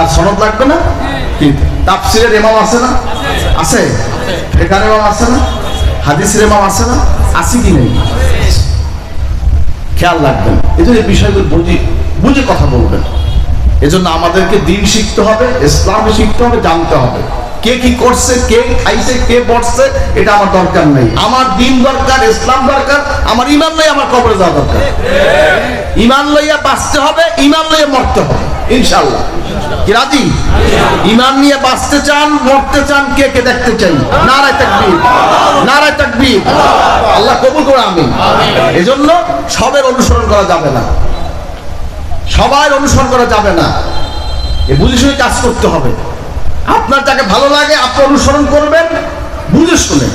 তার সনদ লাগবে না? কি? তাফসিরের ইমাম আছে না? আছে? এখানে ইমাম আছে না? হাদিসের ইমাম আছে না? আছে কি নেই? খেয়াল রাখবেন। এই জন্য বিষয়গুলো বুঝি, বুঝে কথা বলবেন। এজন্য আমাদেরকে দিন শিখতে হবে, ইসলাম শিখতে হবে, জানতে হবে। কে কি করছে, কে খাইছে, কে বসছে, এটা আমার দরকার নেই। আমার দিন দরকার, ইসলাম দরকার, আমার ইমান নেই আমার কবরে যাওয়া দরকার। ইমান লইয়া বাঁচতে হবে, ইমান লইয়া মরতে হবে। ইনশাল্লাহ কি রাজি? ইমান নিয়ে বাঁচতে চান, মরতে চান, কে কে দেখতে চাই? নারায় তাকবীর নারায় তাকবীর। আল্লাহ কবুল করে আমি এজন্য সবের অনুসরণ করা যাবে না। সবাই অনুসরণ করা যাবে না। এ বুঝে শুনে কাজ করতে হবে। আপনার যাকে ভালো লাগে, আপনি অনুসরণ করবেন, বুঝে শুনে।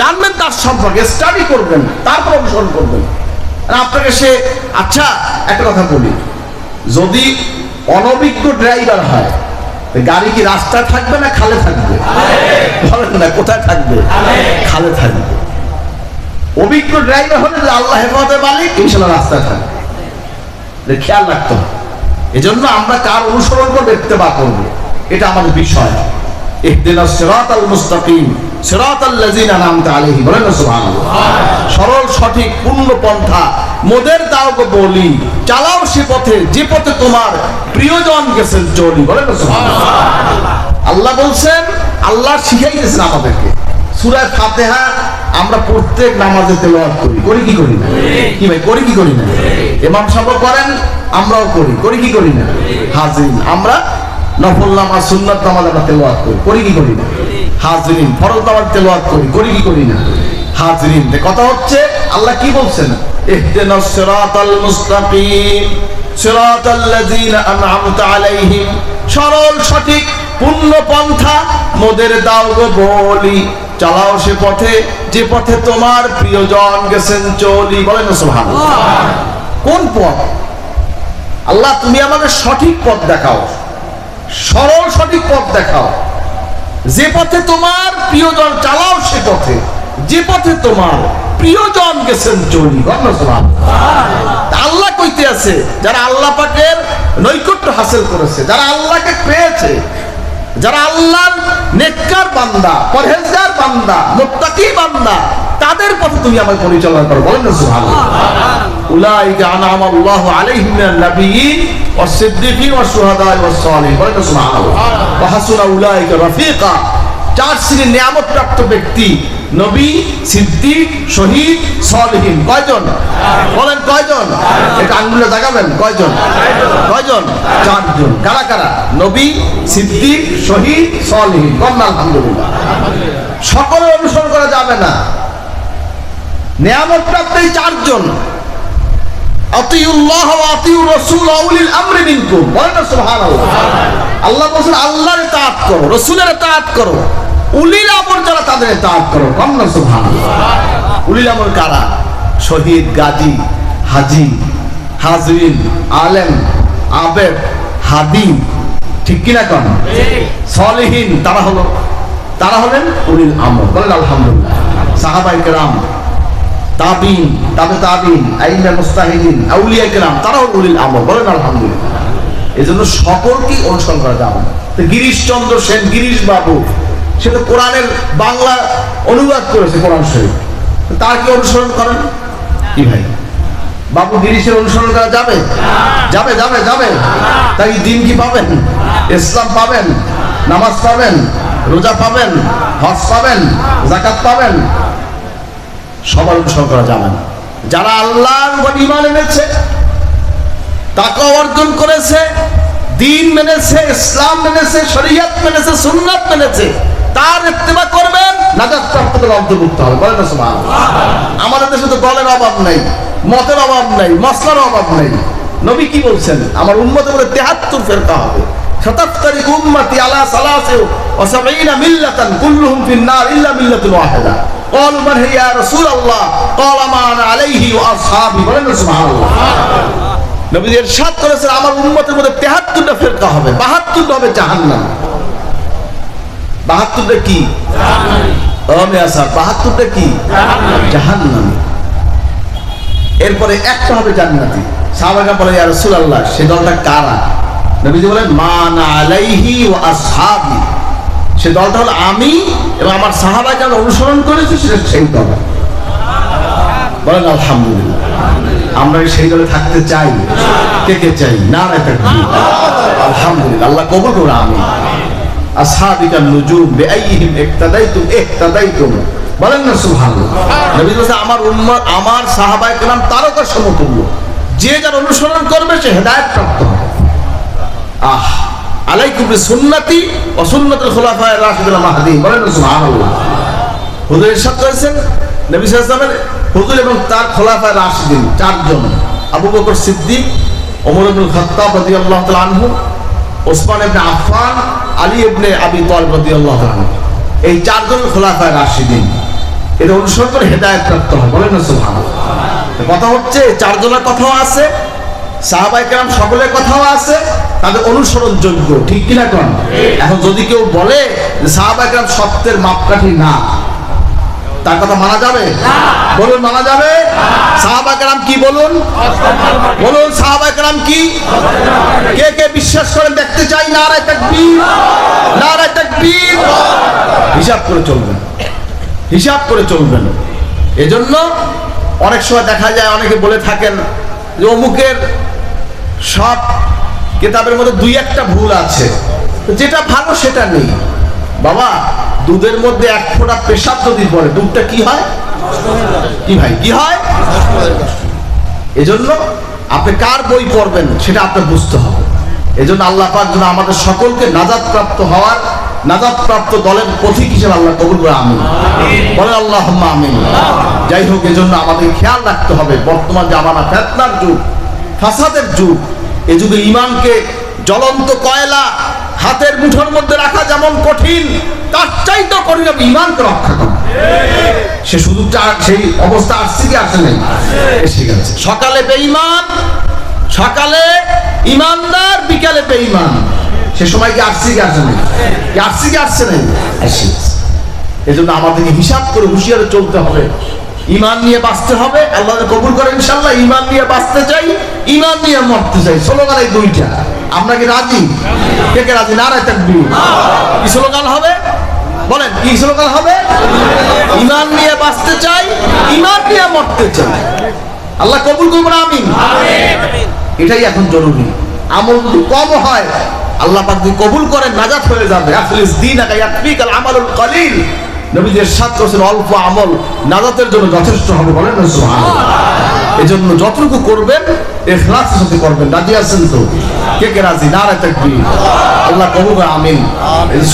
জানবেন তার সম্পর্কে স্টাডি করবেন, তারপর অনুসরণ করবেন। আপনাকে সে আচ্ছা একটা কথা বলি। যদি অনভিজ্ঞ ড্রাইভার হয় গাড়ি কি রাস্তায় থাকবে না খালে থাকবে? বলেন না, কোথায় থাকবে? খালে থাকবে। অভিজ্ঞ ড্রাইভার হলে আল্লাহ হেফাজতের মালিক, ইনশাল্লাহ রাস্তায় থাকবে। খেয়াল রাখতে হবে। এজন্য আমরা কার অনুসরণ করব ইত্তেবা করব। এটা আমাদের বিষয়। বলেন সরল, সঠিক, পূর্ণ পন্থা মোদের দাও গো বলি, চালাও সে পথে, যে পথে তোমার প্রিয়জন গেছেন চলি বলেন না আল্লাহ বলছেন, আল্লাহ শিখাইতেছেন আমাদেরকে। সূরা ফাতিহা আমরা প্রত্যেক নামাজে করি। করি কি করি না? কি ভাই, করি কি করি না? করেন, আমরাও করি। করি কি করি না? হাজিরিন, আমরা নফল নামাজ, সুন্নাত নামাজ আমরা করি। করি কি করি না? হাজিরিন, ফরজ নামাজ করি। করি কি করি না? হাজিরিন। কথা হচ্ছে আল্লাহ কি বলছেন? ইহদিনাস সিরাতাল মুস্তাকিম সিরাতাল লাযিনা আনআমতা আলাইহিম। সরল সঠিক পূর্ণ পন্থা। মোদের দাও গো বলি চালাও সে পথে যে পথে তোমার প্রিয়জন গেছেন চলি। বলেন সুবহানাল্লাহ। কোন পথ? আল্লাহ তুমি আমাকে সঠিক পথ দেখাও। সরল সঠিক পথ দেখাও। যে পথে তোমার প্রিয়জন চালাও সে পথে। যে পথে তোমার প্রিয়জন গেছেন চলি আল্লাহ কইতে আছে, যারা আল্লাহ পাকের নৈকট্য হাসিল করেছে, যারা আল্লাহকে পেয়েছে, যারা আল্লাহর নেককার বান্দা বান্দা বান্দা, তাদের পথে তুমি আমাকে পরিচালনা করো, বলেন না সুবহানাল্লাহ। উলাইকা আনআমা আল্লাহু আলাইহিম মিনান নাবিয়্যিন ওয়াস সিদ্দিকিন ওয়াস শুহাদা ওয়াস সালিহিন, বলেন না সুবহানাল্লাহ। ওয়া হাসুনা উলাইকা চার শ্রেণির নিয়ামত প্রাপ্ত ব্যক্তি নবী, সিদ্দিক, শহীদ, সলহীন। কয়জন? বলেন কয়জন? এটা আঙ্গুলে দেখাবেন। কয়জন? কয়জন? চারজন। কারা কারা? নবী, সিদ্দিক, শহীদ, সলহীন। কন্যা আলহামদুলিল্লাহ। সকলে অনুসরণ করা যাবে না। নিয়ামত প্রাপ্ত এই চারজন। আতিউল্লাহ আতিউর রাসূল ওয়া উলিল আমরি মিনকুম। বলেন সুবহানাল্লাহ। আল্লাহ বলেন আল্লাহর ইতাআত করো, রাসূলের ইতাআত করো। উলিল আমর যারা তাদের ইতাআত করো না, সুবহানাল্লাহ। উলিল আমর কারা? শহীদ, গাজী, হাজী, হাজরিন, আলেম, আবেদ হাদি ঠিক কিনা কন? সলিহীন, তারা হলো, তারা হলেন উলিল আমর বলেন আলহামদুলিল্লাহ। সাহাবাই কেরাম, তাবিন, তাবে তাবিন আইনা মুস্তাহিদিন, আউলিয়া কেরাম, তারাও উলিল আমর বলেন আলহামদুলিল্লাহ। এই জন্য সকলকে অনুসরণ করা যাবে গিরিশচন্দ্র সেন, গিরিশ বাবু সে তো কোরআনের বাংলা অনুবাদ করেছে কোরআন শরীফ। তার কি অনুসরণ করেন? কি ভাই? বাবু গিরিশের অনুসরণ করা যাবে? যাবে যাবে যাবে। তাই দিন কি পাবেন? ইসলাম পাবেন নামাজ পাবেন রোজা পাবেন হজ পাবেন জাকাত পাবেন। সবার অনুসরণ করা যাবে না। যারা আল্লাহর উপর ইমান এনেছে তাকে অর্জন করেছে দিন মেনেছে ইসলাম মেনেছে শরীয়ত মেনেছে সুন্নাত মেনেছে। তার ইত্তেবা করবেন নাজাত প্রাপ্তদের অন্তর্ভুক্ত হবে বলেন না সুবহানাল্লাহ আমাদের দেশে তো দলের অভাব নাই মতের অভাব নাই মশলার অভাব নাই নবী কি বলছেন আমার উম্মতের মধ্যে তেহাত্তর ফেরকা হবে শতাত্তরিক উম্মতি আলা সালাসে ও সাবঈনা মিল্লাতান কুল্লুহুম ফিন নার ইল্লা মিল্লাতুন ওয়াহিদা قالوا من هي يا رسول الله قال ما انا عليه واصحابي বলেন না সুবহানাল্লাহ নবী ইরশাদ করেছেন আমার উম্মতের মধ্যে 73টা ফেরকা হবে 72টা হবে জাহান্নাম 72টা কি? 72টা কি? জাহান্নামী। এরপরে একটা হবে জান্নাতি। সাহাবাগা বলে, ইয়া রাসূলুল্লাহ, সে দলটা কারা? নবীজি বলেন মান আলাইহি ওয়া আসহাবি। সে দলটা হলো আমি এবং আমার সাহাবা যারা অনুসরণ করেছি সেটা সেই দল। বলেন, আলহামদুলিল্লাহ। আমরা সেই দলে থাকতে চাই? কে কে চাই? না আলহামদুলিল্লাহ, আল্লাহ কবুল করো আমি নুজুম বেআইহিম ইক্তাদাইতুম ইহতাদাইতুম বলেন না সুবহানাল্লাহ। নবী আমার উম্মত আমার সাহাবায়ে তারকা সমতুল্য যে যার অনুসরণ করবে সে হেদায়েত প্রাপ্ত হবে। আহ আলাইকুম বিসুন্নতি ওয়া সুন্নাতুল খুলাফায়ে রাশিদুল মাহদিন বলেন না সুবহানাল্লাহ। হুজুর ইরশাদ করেছেন নবী সাল্লাল্লাহু আলাইহি হুজুর এবং তার খোলাফায়ে রাশিদিন চারজন। আবু বকর সিদ্দিক ওমর ইবনুল খাত্তাব রাদিয়াল্লাহু তাআলা আনহু ওসমান ইবনে আফফান, আলী ইবনে আবি তালিব রাদিয়াল্লাহু আনহু। এই চারজন খোলাফায়ে রাশিদিন। এটা অনুসরণ করে হেদায়েত প্রাপ্ত হয়। বলেন না কথা হচ্ছে, চারজনের কথাও আছে সাহাবাই কেরাম সকলের কথাও আছে, তাদের অনুসরণ যোগ্য। ঠিক কিনা কোন? এখন যদি কেউ বলে যে সাহাবাই কেরাম সত্যের মাপকাঠি না তার কথা মানা যাবে? বলুন মানা যাবে? সাহাবা কেরাম কি বলুন? বলুন সাহাবা কেরাম কি? কে কে বিশ্বাস করেন? দেখতে চাই নারায় তাকবীর। নারায় তাকবীর। হিসাব করে চলবেন। হিসাব করে চলবেন। এজন্য অনেক সময় দেখা যায় অনেকে বলে থাকেন যে অমুকের সব কিতাবের মধ্যে দুই একটা ভুল আছে। যেটা ভালো সেটা নেই। বাবা দুধের মধ্যে এক ফোঁটা পেশাব যদি পড়ে দুধটা কি হয়? কি ভাই, কি হয়? এজন্য আপনি কার বই পড়বেন সেটা আপনার বুঝতে হবে। এজন্য আল্লাহ পাক যেন আমাদের সকলকে নাজাদ প্রাপ্ত হওয়ার নাজাদ প্রাপ্ত দলের পথিক হিসেবে আল্লাহ কবুল করে, আমিন। বলে আল্লাহ আমিন। যাই হোক, এজন্য আমাদের খেয়াল রাখতে হবে, বর্তমান জামানা ফেতনার যুগ, ফাসাদের যুগ, এ যুগে ইমানকে জ্বলন্ত কয়লা হাতের মুঠোর মধ্যে রাখা যেমন কঠিন, তার চাইতে কঠিন হবে ইমানকে রক্ষা করা সে শুধু সেই অবস্থা আসছে কি আসে নাই। এসে গেছে সকালে বেঈমান, সকালে ইমানদার বিকালে বেঈমান। সে সময় কি আসছে কি আসে নাই? আসছে কি আসছে নাই? গেছে। এজন্য আমাদেরকে হিসাব করে হুঁশিয়ারে চলতে হবে। ইমান নিয়ে বাঁচতে হবে আল্লাহ কবুল করে ইনশাল্লাহ ইমান নিয়ে বাঁচতে চাই ইমান নিয়ে মরতে চাই। স্লোগান এই দুইটা। আমরা কি রাজি? কে কে রাজি? না রায় থাকবি কি স্লোগান হবে? বলেন কি স্লোগান হবে? ইমান নিয়ে বাঁচতে চাই ইমান নিয়ে মরতে চাই। আল্লাহ কবুল করবেন আমিন। এটাই এখন জরুরি। আমল যদি কম হয় আল্লাহ পাক যদি কবুল করেন নাজাত হয়ে যাবে। আখলিস দিন আকা ইয়াকফিকাল আমালুল কলিল। নবীজি ইরশাদ করেছেন অল্প আমল নাজাতের জন্য যথেষ্ট হবে বলেন না সুবহানাল্লাহ। এজন্য যতটুকু করবেন ইখলাসের সাথে করবেন। রাজি আছেন তো? কে কে রাজি? না তাকবীর। আল্লাহ করে আমিন।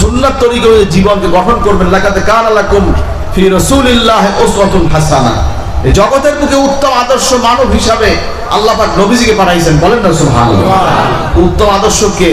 সুন্নাত তরিকা জীবনকে গঠন করবেন। লাকাতে কান আলাকুম ফি রাসূলিল্লাহ উসওয়াতুন হাসানাহ এই জগতের বুকে উত্তম আদর্শ মানব হিসাবে আল্লাহ পাক নবীজিকে পাঠাইছেন। বলেন না সুবহানাল্লাহ। উত্তম আদর্শ কে?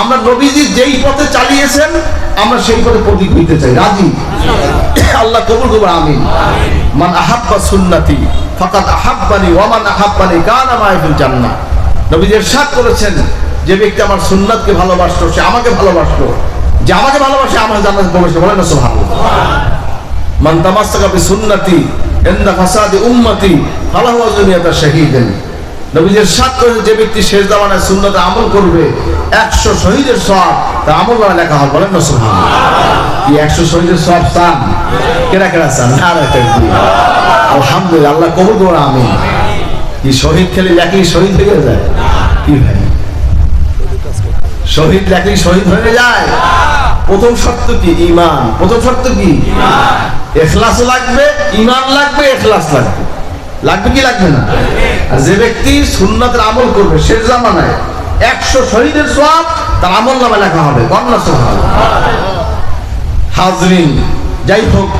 আমরা নবীজি যেই পথে চালিয়েছেন, আমরা সেই পথে প্রতীক হইতে চাই। রাজি? আল্লাহ কবুল কবুল আমিন। মান আহাব্বা সুন্নতি ফাকাত আহাব্বানি, ওয়া মান আহাব্বানি, কানা মাই ফিল জান্নাহ। নবীজি ইরশাদ করেছেন, যে ব্যক্তি আমার সুন্নাতকে ভালোবাসলো, সে আমাকে ভালোবাসলো। যে আমাকে ভালোবাসে, আমার জান্নাতে প্রবেশ বলে না সুবহানাল্লাহ। মান তামাসসাকা বিসুন্নতি ইনদা ফাসাদি উম্মতি, ফালাহু আজনিয়াতা শাহীদান। নবীজির সাত করে যে ব্যক্তি শেষ জামানায় সুন্নতে আমল করবে, একশো শহীদের সব তা আমল নামে লেখা হবে বলেন না সুবহানাল্লাহ। কি একশো শহীদের সব চান কেনা কেনা চান আলহামদুলিল্লাহ, আল্লাহ কবুল করো আমি কি শহীদ খেলে লেখলি শহীদ হয়ে যায়? কি ভাই শহীদ লেখলি শহীদ হয়ে যায়? প্রথম শর্ত কি? ইমান প্রথম শর্ত কি? এখলাস লাগবে ইমান লাগবে এখলাস লাগবে। লাগবে কি লাগবে না? যে ব্যক্তি সুন্নাতের আমল করবে শেষ জামানায় একশো শহীদের সব তার আমল নামে লেখা হবে সোহাব হাজরিন, যাই হোক,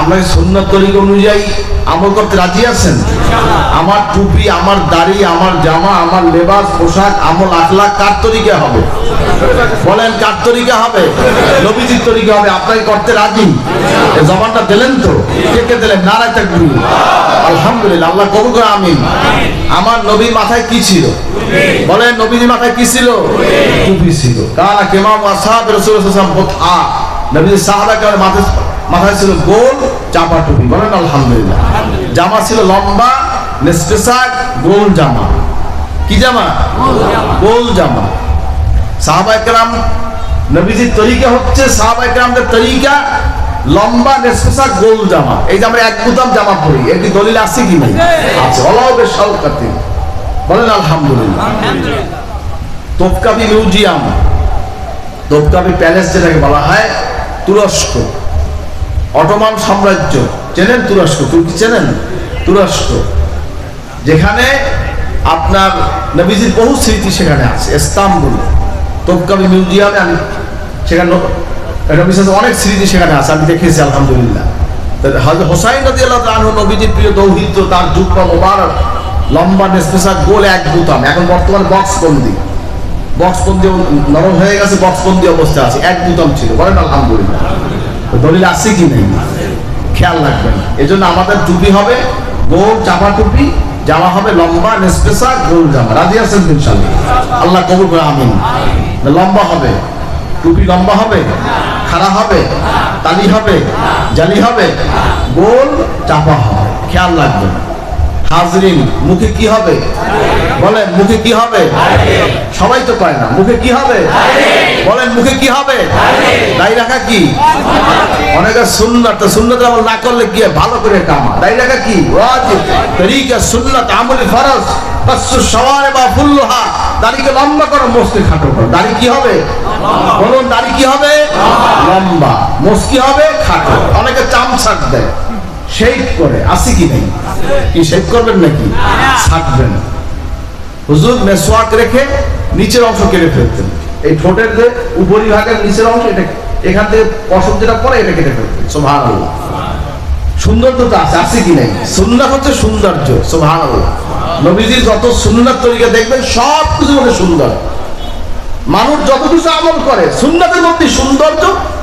আমরা সুন্নত তরিকা অনুযায়ী আমল করতে রাজি আছেন? আমার টুপি, আমার দাড়ি, আমার জামা, আমার লেবাস, পোশাক, আমল আখলা কার তরিকা হবে? বলেন, কার তরিকা হবে? নবীজির তরিকা হবে, আপনাকে করতে রাজি? জবানটা দিলেন তো? কে কে দিলেন? নারায় থাকবি আলহামদুলিল্লাহ, আল্লাহ কবুল করে, আমিন। আমার নবীর মাথায় কি ছিল? বলেন, নবীজির মাথায় কি ছিল? টুপি ছিল। কানা কেমাম আসহাব রাসূল সাল্লাল্লাহু ওয়াসাল্লাম নবীজির সাহাবা কেমন মাথায় মাথায় ছিল গোল চাপা টুপি। বলেন, আলহামদুলিল্লাহ। জামা ছিল লম্বা নেসপেসাক গোল জামা। কি জামা? গোল জামা। সাহাবা একরাম নবীজির তরিকা হচ্ছে সাহাবা একরামদের তরিকা লম্বা নেসপেসাক গোল জামা। এই যে আমরা এক বুতাম জামা পরি এর কি দলিল আছে কি নাই আছে। অলাউবে শালকাতি বলেন আলহামদুলিল্লাহ। তোপকাবি মিউজিয়াম। তোপকাবি প্যালেস যেটাকে বলা হয় তুরস্ক। অটোমান সাম্রাজ্য। চেনেন তুরস্ক? তুর্কি চেনেন? তুরস্ক। যেখানে আপনার নবীজির বহু স্মৃতি সেখানে আছে। ইস্তাম্বুল। তোপকাবি মিউজিয়ামে আমি সেখানে নবীজির অনেক স্মৃতি সেখানে আছে, আমি দেখেছি, আলহামদুলিল্লাহ। হোসাইন প্রিয় লম্বা এক এখন নরম হয়ে গেছে আছে, এক ছিল। বলেন খেয়াল রাখবেন। আমাদের টুপি হবে গোল চাপা টুপি, জামা হবে লম্বা নেসপেসা গোল জামা। রাজি আছেন আল্লাহ কবুল আমিন। লম্বা হবে? টুপি লম্বা হবে? খাড়া হবে? তালি হবে? জালি হবে? গোল, চাপা হবে। খেয়াল রাখবেন। হাজরিন, মুখে কি হবে? বলেন, মুখে কি হবে? সবাই তো পায় না, মুখে কি হবে? বলেন, মুখে কি হবে? দাড়ি রাখা কি? অনেকে সুন্নত সুন্নত আমল না করলে কি ভালো করে কামা। দাড়ি রাখা কি? ওয়াজিব। তরিকা, সুন্নত, আমলি, ফরজ। বাসু বা দাড়িকে লম্বা করো খাটো করো। দাড়ি কি হবে? বলুন, দাড়ি কি হবে? লম্বা। হবে? খাটো। অনেকে দেয়। শেভ করে। আসি কি নেই? কি শেভ করবেন নাকি? ছাটবেন হুজুর রেখে নিচের অংশ কেটে ফেলতেন। এই ঠোঁটের যে উপরিভাগের নিচের অংশ, এটা এখান থেকে যেটা পরে এটা কেটে ফেলতেন। সুবহানাল্লাহ। সৌন্দর্য তো আছে কি নাই? সুন্নাত হচ্ছে সৌন্দর্য। সুবহানাল্লাহ। নবীজির যত সুন্নাত তরিকা দেখবেন সব কিছু মধ্যে সুন্দর। মানুষ যত কিছু আমল করে সুন্নাতের মধ্যে সৌন্দর্য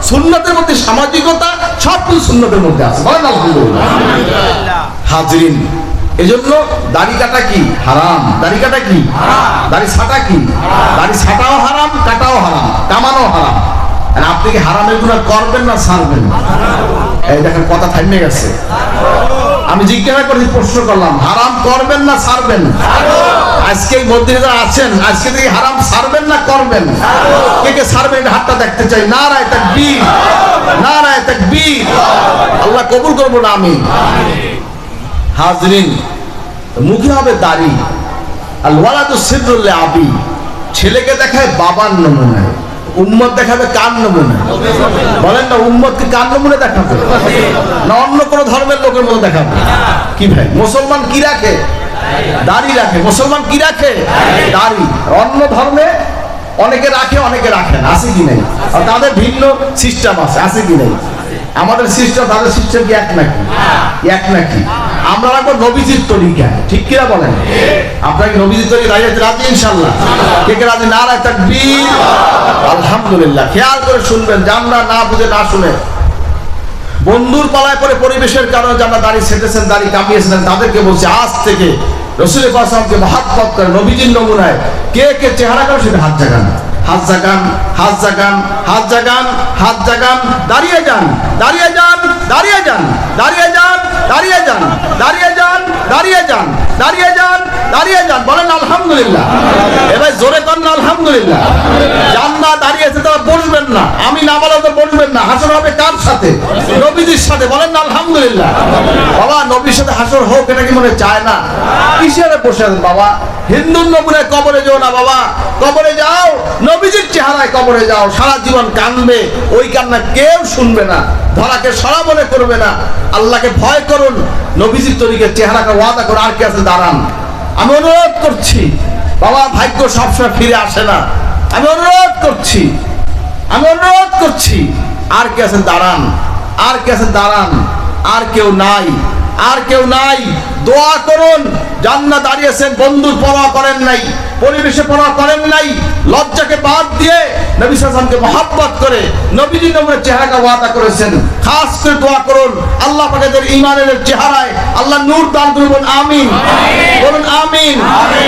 সুন্নাতের মধ্যে সামাজিকতা সব কিছু সুন্নাতের মধ্যে আছে। বলেন আলহামদুলিল্লাহ। হাজরিন এজন্য দাড়ি কাটা কি? হারাম। দাড়ি কাটা কি? দাড়ি ছাটা কি? দাড়ি ছাটাও হারাম কাটাও হারাম কামানো হারাম। আর আপনি কি হারামের গুণা করবেন না ছাড়বেন? এই দেখেন কথা থামে গেছে। আমি জিজ্ঞাসা করেছি প্রশ্ন করলাম, হারাম করবেন না ছাড়বেন? আজকে মধ্যে যারা আছেন, আজকে থেকে হারাম ছাড়বেন না করবেন? কে কে ছাড়বেন? এটা হাতটা দেখতে চাই। না রায় তাকবীর না রায় তাকবীর। আল্লাহ কবুল করব না আমি হাজরিন, মুখে হবে দাড়ি। আর ওয়ালাদু সিদ্রুল্লাহ আবি। ছেলেকে দেখায় বাবার নমুনায়। উম্মত দেখাবে কার নমুনায় বলেন না, উম্মতকে কার নমুনে দেখাবে? না অন্য কোনো ধর্মের লোকের মতো দেখাবে? কি ভাই? মুসলমান কি রাখে? দাড়ি রাখে। মুসলমান কি রাখে? দাড়ি। অন্য ধর্মে অনেকে রাখে অনেকে রাখে না। আছে কি নাই? আর তাদের ভিন্ন সিস্টেম আছে আছে কি নাই? আমাদের সিস্টেম, তাদের সিস্টেম কি এক নাকি? এক নাকি? আমরা রাখব নবীজির তরিকা ঠিক কিনা বলেন? আপনাকে নবীজির তরিকা রাজি রাজি ইনশাল্লাহ কে কে রাজি? না রায় তাকবীর। আলহামদুলিল্লাহ। খেয়াল করে শুনবেন জানরা না বুঝে না শুনে বন্ধুর পালায় পরে পরিবেশের কারণে যারা দাড়ি ছেটেছেন দাড়ি কামিয়েছেন, তাদেরকে বলছে, আজ থেকে রসুল পাশামকে মহাত্মত করে নবীজির নমুনায় কে কে চেহারা করে সেটা হাত জাগান হাত জাগান হাত জাগান হাত জাগান হাত জাগান, দাঁড়িয়ে যান দাঁড়িয়ে যান দাঁড়িয়ে যান দাঁড়িয়ে যান দাঁড়িয়ে যান দাঁড়িয়ে যান দাঁড়িয়ে যান দাঁড়িয়ে যান দাঁড়িয়ে যান। বলেন আলহামদুলিল্লাহ। এবার জোরে করেন আলহামদুলিল্লাহ। যান না দাঁড়িয়েছে তারা বসবেন না। আমি না বলে তো বসবেন না। হাসর হবে কার সাথে? নবীজির সাথে। বলেন আলহামদুলিল্লাহ। বাবা, নবীর সাথে হাসর হোক, এটা কি মনে চায় না? কিসের বসে আছেন বাবা? হিন্দুর নমুনায় কবরে যাও না বাবা। কবরে যাও, নবীজির চেহারায় কবরে যাও, সারা জীবন কানবে, ওই কান্না কেউ শুনবে না, ধরাকে সরা মনে করবে না। আল্লাহকে ভয় করুন, নবীজির তরিকে, চেহারাকে ওয়াদা করে আর কি আছে দাঁড়ান। আমি অনুরোধ করছি, বাবা, ভাগ্য সবসময় ফিরে আসে না। আমি অনুরোধ করছি, আমি অনুরোধ করছি, আর কে আছেন দাঁড়ান, আর কে আছেন দাঁড়ান, আর কেউ নাই। আর কেউ নাই। দোয়া করুন। জান্নাত দাঁড়িয়েছেন বন্ধুর পরোয়া করেন নাই পরিবেশে পরোয়া করেন নাই। লজ্জাকে বাদ দিয়ে নবী সাল্লামকে মহাব্বত করে নবীজি নবীর চেহারাকে ওয়াদা করেছেন। খাস করে দোয়া করুন। আল্লাহ পাকেদের ইমানের চেহারায় আল্লাহ নূর দান করুন। আমিন। বলুন আমিন।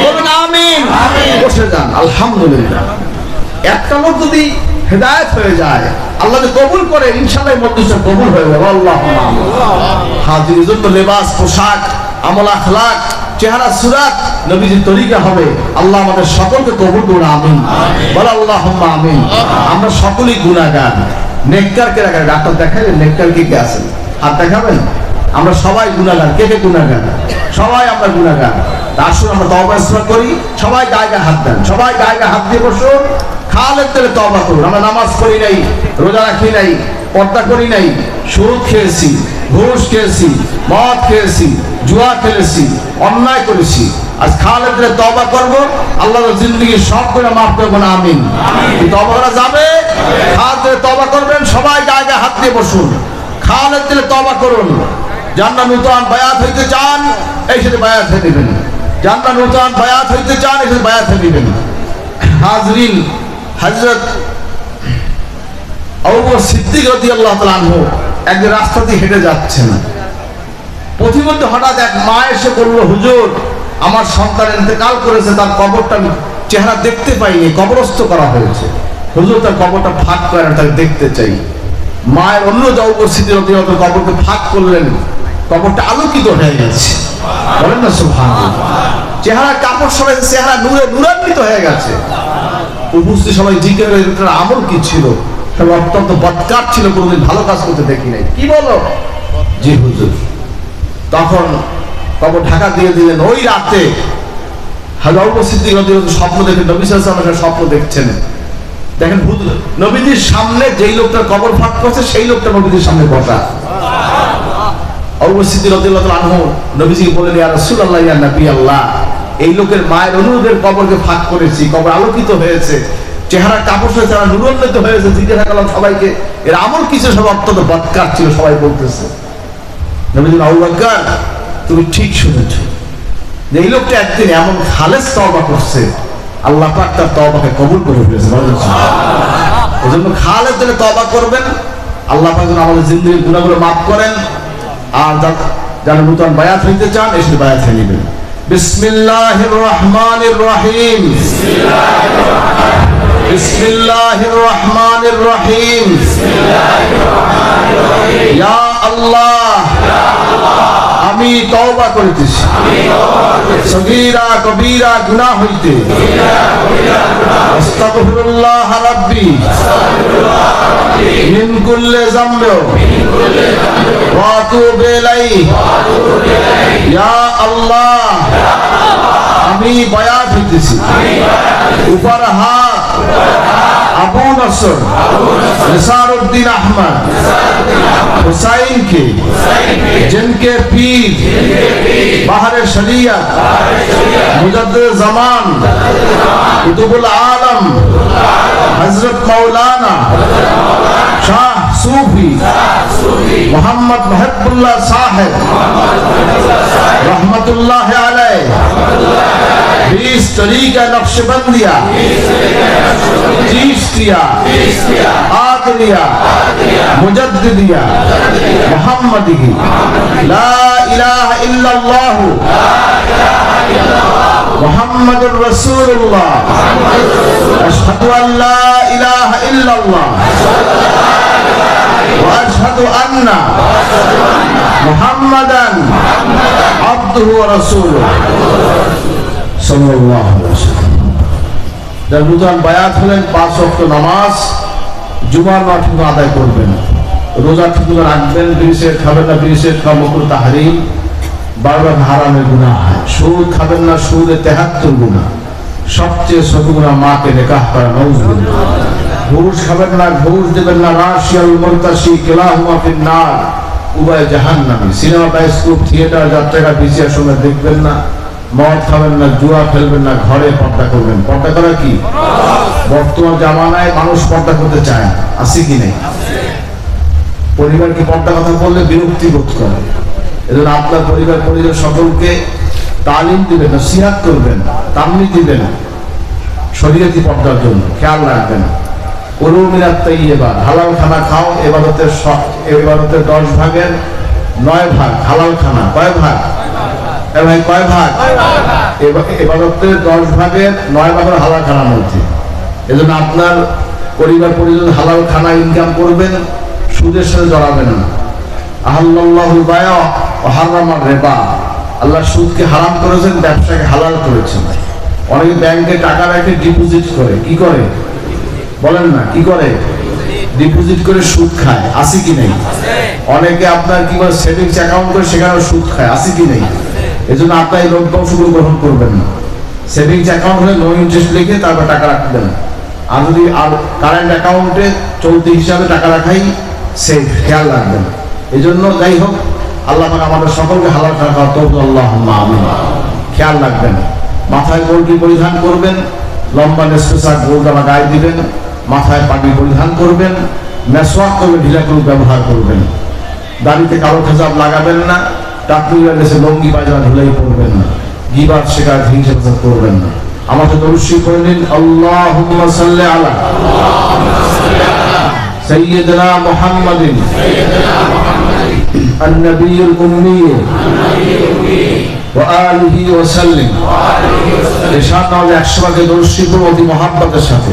বলুন আমিন। বসে যান। আলহামদুলিল্লাহ। একটা লোক যদি হেদায়েত হয়ে যায়। আল্লাহ কবুল করে ইনশাআল্লাহ মধ্যে কবুল হয়ে যাবে। আল্লাহ হাজির জন্য লেবাস পোশাক আমল আখলাক চেহারা সুরাত নবীজির তরিকা হবে। আল্লাহ আমাদের সকলকে কবুল করুন আমিন। বল আল্লাহ আমিন। আমরা সকলেই গুণাগার নেককার কে রাখা ডাক্তার দেখালেন নেককার কে কে আছেন? হাত দেখাবেন? আমরা সবাই গুণাগার কে কে গুণাগার সবাই আমরা গুণাগার আসুন আমরা তবা করি। সবাই গায়ে হাত দেন। সবাই গায়ে গায়ে হাত দিয়ে বসুন। খালের তেলে তবা করুন। আমরা নামাজ পড়ি নাই, রোজা রাখি নাই, পর্দা করি নাই সুদ খেয়েছি, ঘুষ খেয়েছি, মদ খেয়েছি, জুয়া খেলেছি, অন্যায় করেছি। আজ খালের তেলে তবা করব, আল্লাহর জিন্দগি সব করে মাফ করব না, আমিন। তবা করা যাবে? খাল তেলে তবা করবেন, সবাই গায়ে গায়ে হাত দিয়ে বসুন। খালের তেলে তবা করুন। জান্না নূতন বায়াত হইতে চান, এই সাথে বায়াত হয়ে নেবেন। জান্না নূতন বায়াত হইতে চান, এই সাথে বায়াত হয়ে নেবেন। হাজরিন হজরত মা দেখতে পাইনি, কবরস্থ করা হয়েছে। হুজুর, তার কবরটা ফাঁক করে তাকে দেখতে চাই। মায়ের অন্য যা উপস্থিতি কবরকে ফাঁক করলেন। কবরটা আলোকিত হয়ে গেছে। বলেন না, সুবহানাল্লাহ। চেহারা কাপড় সবাই চেহারা নূরে নূরান্বিত হয়ে গেছে। উপস্থিত সবাই জিজ্ঞেস করে আমল কি ছিল? তবে অত্যন্ত বৎকার ছিল, কোনোদিন ভালো কাজ করতে দেখি নাই। কি বলো? জি, হুজুর। তখন কবর ঢাকা দিয়ে দিলেন, ওই রাতে হাজার স্বপ্ন দেখে নবী স্বপ্ন দেখছেন। দেখেন হুজুর, নবীজির সামনে যেই লোকটার কবর ফাঁক করছে, সেই লোকটা নবীজির সামনে বসা। অবস্থিতি রদিল্লাহ আনহু নবীজিকে বলেন ইয়া রাসূলুল্লাহ, ইয়া নবী আল্লাহ। এই লোকের মায়ের অনুরোধের কবরকে ফাঁক করেছি, কবর আলোকিত হয়েছে, চেহারা কাপড় তারা নুরন্বিত হয়েছে জিজ্ঞাসা করলাম সবাইকে। এর আমল কিছু সব অত্যন্ত বৎকার ছিল, সবাই বলতেছে। তুমি ঠিক শুনেছ যে এই লোকটা একদিন এমন খালেস তওবা করছে, আল্লাহ পাক তার তওবাকে কবুল করে ফেলেছে। এই জন্য খালের দিলে তওবা করবেন, আল্লাহ পাক আমাদের জিন্দগির গুণাগুলো মাফ করেন, আর যারা নূতন বায়াত হইতে চান, এসে বায়াত হয়ে নেবেন বিসমিল্লাহির রহমানির রহিম বিসমিল্লাহির রহমানির রহিম ইয়া আল্লাহ আমি তওবা করিতেছি। সগীরা কবীরা গুনাহ হইতে। আস্তাগফিরুল্লাহ রাব্বি। মিন কুল্লি যামবি ওয়া আতুবু ইলাইহি। ইয়া আল্লাহ। আমি বায়াত হইতেছি। উপর হাত। নসর। নিসারউদ্দিন আহমদ। হুসাইন কে জিনকে পীর। বাহারে শরিয়ত। মুজাদ্দিদ জামান। কুতুবুল আলম। হযরত মাওলানা শাহ صوفي. محمد محب الله صاحب. رحمت الله علیہ بیس طریقہ نقش بندیا جیس چیشتیا آدمیا مجددیا محمدی لا الہ إلا اللہ محمد الرسول اللہ اشہد أن لا الہ إلا اللہ আশহাদু আন্না মুহাম্মাদান ওয়া রাসূলুহু সাল্লাল্লাহু আলাইহি ওয়াসাল্লাম। বায়াত হলেন পাঁচ ওয়াক্ত নামাজ, জুমার আদায় করবেন। রোজা ঠিক রাখবেন খাবেন না বিরিসের খাওয়া মকুর তাহারি বারবার হারামের গুণা হয় সুদ খাবেন না, সুদে তেহাত্তর গুণা সবচেয়ে ছোট মাকে নেকাহ করা ঘুষ খাবেন না, ঘুষ দেবেন না রাশিয়াল মুরতাসি কেলাহুমা নার উভয় জাহান্নামী। সিনেমা বায়োস্কোপ থিয়েটার যাত্রাটা বিসিয়ার সময় দেখবেন না। মদ খাবেন না, জুয়া খেলবেন না, ঘরে পর্দা করবেন। পর্দা করা কি? বর্তমান জামানায় মানুষ পর্দা করতে চায় না। আছে কি নেই? পরিবারকে পর্দা কথা বললে বিরক্তি বোধ করে? এজন্য আপনার পরিবার পরিবার সকলকে তালিম দিবেন নসিহাত করবেন তামনি দিবেন শরীয়তি পর্দার জন্য খেয়াল রাখবেন এবার হালাল খানা খাও এবাদতের দশ ভাগের নয় ভাগ, হালাল খানা, কয় ভাগ? ভাই, কয় ভাগ? দশ ভাগের নয় ভাগের হালাল মধ্যে এজন্য আপনার পরিবার পরিজন হালাল খানা ইনকাম করবেন, সুদের সাথে জড়াবেন না। আহাল্লাহুল বায়া ও রেবা। আল্লাহ সুদকে হারাম করেছেন, ব্যবসাকে হালাল করেছেন। অনেকে ব্যাংকে টাকা রাখে ডিপোজিট করে, কি করে? বলেন না, কি করে? ডিপোজিট করে সুদ খায় আসি কি নেই? অনেকে আপনার কি করে সেভিংস অ্যাকাউন্ট করে সেখানে সুদ খায় আসি কি নেই? এজন্য আপনার এই লভ্যাংশগুলো গ্রহণ করবেন না। সেভিংস অ্যাকাউন্ট হলে নো ইন্টারেস্ট লিখে তারপর টাকা রাখবেন। আর যদি আর কারেন্ট অ্যাকাউন্টে চলতি হিসাবে টাকা রাখাই সেফ খেয়াল রাখবেন। এই জন্য যাই হোক, আল্লাহ পাক আমাদের সকলকে হালাল খাওয়া তৌফিক আল্লাহ আমিন। খেয়াল রাখবেন। মাথায় গোলটি পরিধান করবেন, লম্বা নেসপেসার গোলদামা গায়ে দিবেন মাথায় পাগড়ি পরিধান করবেন মেসওয়াক করবে ঢিলাকুল ব্যবহার করবেন দাড়িতে কালো খেজাব লাগাবেন না টাকলু গেছে লঙ্গি পায়জামা ঢুলাই পড়বেন না গিবাদ শেখার হিংসা প্রচার করবেন না আমাকে দরুশি করে নিন আল্লাহ সাল্লি আলা سيدنا محمد النبي الأمي وآله وسلم এরশাদ নামাজে একশো ভাগে দর্শী করবো অতি মহাব্বতের সাথে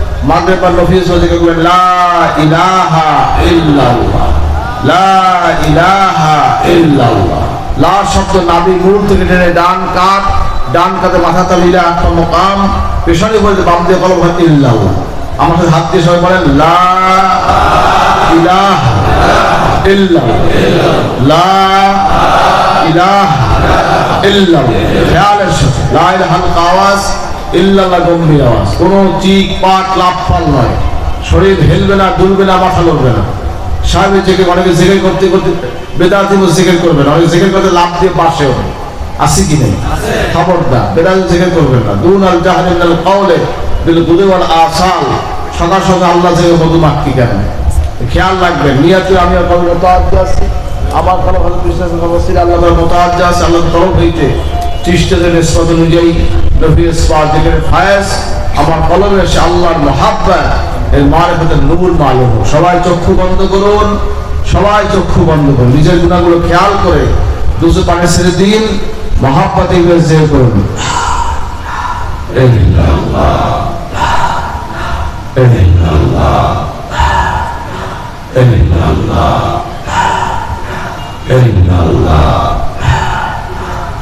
পড়বেন মাগরিব বা নফিল সজদে করবেন লা ইলাহা ইল্লাল্লাহ, লা ইলাহা ইল্লাল্লাহ। লা শব্দ নাবি মূল থেকে টেনে ডান কাত, ডান কাতে মাথা তালিলে একটা মোকাম, পেছনে বলতে বাম দিয়ে কলম হয় ইল্লাল্লাহ। আমার সাথে হাত দিয়ে সবাই বলেন, লা ইলাহা ইল্লাল্লাহ। লা ইলাহা ইল্লাল্লাহ। খেয়ালের সাথে, লা ইলাহাল আওয়াজ ইল্লাল্লাহ গম্ভীর আওয়াজ। কোনো চিক, পাট লাভ পাল নয়। শরীর হেলবে না, দুলবে না, মাথা লড়বে না। সাহেব জেগে অনেকে জেগে করতে করতে বেদাতি জেগে করবে না। অনেকে জেগে করতে লাভ দিয়ে পাশে হবে আসি কি নেই? খবরদার। বেদাতি জেগে করবেন না। দুন আল জাহানিল আল কাউলে বিল গুদে ওয়াল আসাল। সকাল সকাল আল্লাহ জেগে মধুমাক্ষী কেন খেয়াল রাখবেন নিয়াতে আমি আপনার মতাজ্জ আছি। আমার কোনো ভালো বিশ্বাস অবশ্যই আল্লাহ মতাজ্জ আছে, আল্লাহর তরফ হইতে। খ্রিস্টদের নিসবত অনুযায়ী নবী যেখানে ফায়াজ আমার কলমে এসে আল্লাহর মহাব্বা এর মারেফতের নূর মালুম সবাই চক্ষু বন্ধ করুন সবাই চক্ষু বন্ধ করুন নিজের গুণাগুলো খেয়াল করে দুশো পানি ছেড়ে দিন মহাব্বাতে যে করুন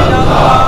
Allah.